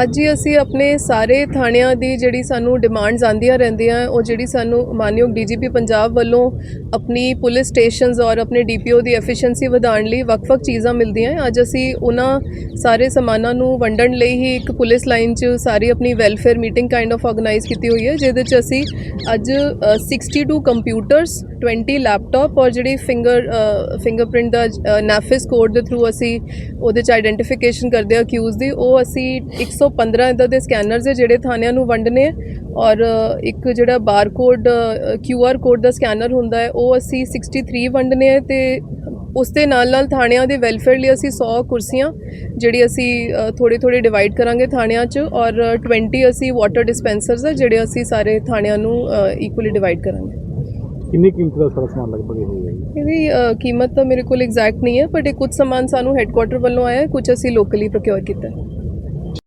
ਅੱਜ ਹੀ ਅਸੀਂ ਆਪਣੇ ਸਾਰੇ ਥਾਣਿਆਂ ਦੀ ਜਿਹੜੀ ਸਾਨੂੰ ਡਿਮਾਂਡਸ ਆਂਦੀਆਂ ਰਹਿੰਦੀਆਂ ਉਹ ਜਿਹੜੀ ਸਾਨੂੰ ਮਾਨਯੋਗ ਡੀਜੀਪੀ ਪੰਜਾਬ ਵੱਲੋਂ ਆਪਣੀ ਪੁਲਿਸ ਸਟੇਸ਼ਨਸ ਔਰ ਆਪਣੇ ਡੀਪੀਓ ਦੀ ਐਫੀਸ਼ੀਐਂਸੀ ਵਧਾਉਣ ਲਈ ਵੱਖ-ਵੱਖ ਚੀਜ਼ਾਂ ਮਿਲਦੀਆਂ ਹੈ। ਅੱਜ ਅਸੀਂ ਉਹਨਾਂ ਸਾਰੇ ਸਮਾਨਾਂ ਨੂੰ ਵੰਡਣ ਲਈ ਹੀ ਇੱਕ ਪੁਲਿਸ ਲਾਈਨ 'ਚ ਸਾਰੀ ਆਪਣੀ welfare meeting kind of organise ਕੀਤੀ ਹੋਈ ਹੈ ਜਿਹਦੇ 'ਚ ਅਸੀਂ ਅੱਜ ਅ, 62 ਕੰਪਿਊਟਰਸ 20 ਲੈਪਟਾਪ ਔਰ ਜਿਹੜੀ ਫਿੰਗਰ ਫਿੰਗਰਪ੍ਰਿੰਟ ਦਾ ਨੈਫਿਸ ਕੋਡ ਦੇ ਥਰੂ ਅਸੀਂ ਉਹਦੇ 'ਚ ਆਈਡੈਂਟੀਫਿਕੇਸ਼ਨ ਕਰਦੇ ਆ ਅਕਿਊਜ਼ ਦੀ ਉਹ ਅਸੀਂ 115 ਇਦਾਂ ਦੇ ਸਕੈਨਰਸ ਹੈ ਜਿਹੜੇ ਥਾਣਿਆਂ ਨੂੰ ਵੰਡਨੇ ਆ ਔਰ ਇੱਕ ਜਿਹੜਾ ਬਾਰਕੋਡ ਕਿਊਆਰ ਕੋਡ ਦਾ ਸਕੈਨਰ ਹੁੰਦਾ ਹੈ, ਉਹ ਅਸੀਂ 63 ਵੰਡਨੇ ਹੈ ਤੇ ਉਸ ਦੇ ਨਾਲ ਨਾਲ ਥਾਣਿਆਂ ਦੇ ਵੈਲਫੇਅਰ ਲਈ ਅਸੀਂ 100 ਕੁਰਸੀਆਂ ਜਿਹੜੀ ਅਸੀਂ ਥੋੜੇ ਥੋੜੇ ਡਿਵਾਈਡ ਕਰਾਂਗੇ ਥਾਣਿਆਂ 'ਚ ਔਰ 20 ਅਸੀਂ ਵਾਟਰ ਡਿਸਪੈਂਸਰਸ ਹੈ ਜਿਹੜੇ ਅਸੀਂ ਸਾਰੇ ਥਾਣਿਆਂ ਨੂੰ ਇਕੁਅਲੀ ਡਿਵਾਈਡ ਕਰਾਂਗੇ। ਕਿੰਨੀ ਕੀਮਤ ਦਾ ਸਾਰਾ ਸਮਾਨ ਲਗਭਗ ਇਹ ਹੋਏਗਾ ਜੀ? ਇਹਦੀ ਅ, ਕੀਮਤ ਤਾਂ ਮੇਰੇ ਕੋਲ ਐਗਜ਼ੈਕਟ ਨਹੀਂ ਹੈ ਬਟ ਇਹ ਕੁਝ ਸਮਾਨ ਸਾਨੂੰ ਹੈੱਡਕੁਆਟਰ ਵੱਲੋਂ ਆਇਆ ਹੈ ਕੁਝ ਅਸੀਂ ਲੋਕਲੀ ਪ੍ਰੋਕਿਉਰ ਕੀਤਾ ਹੈ।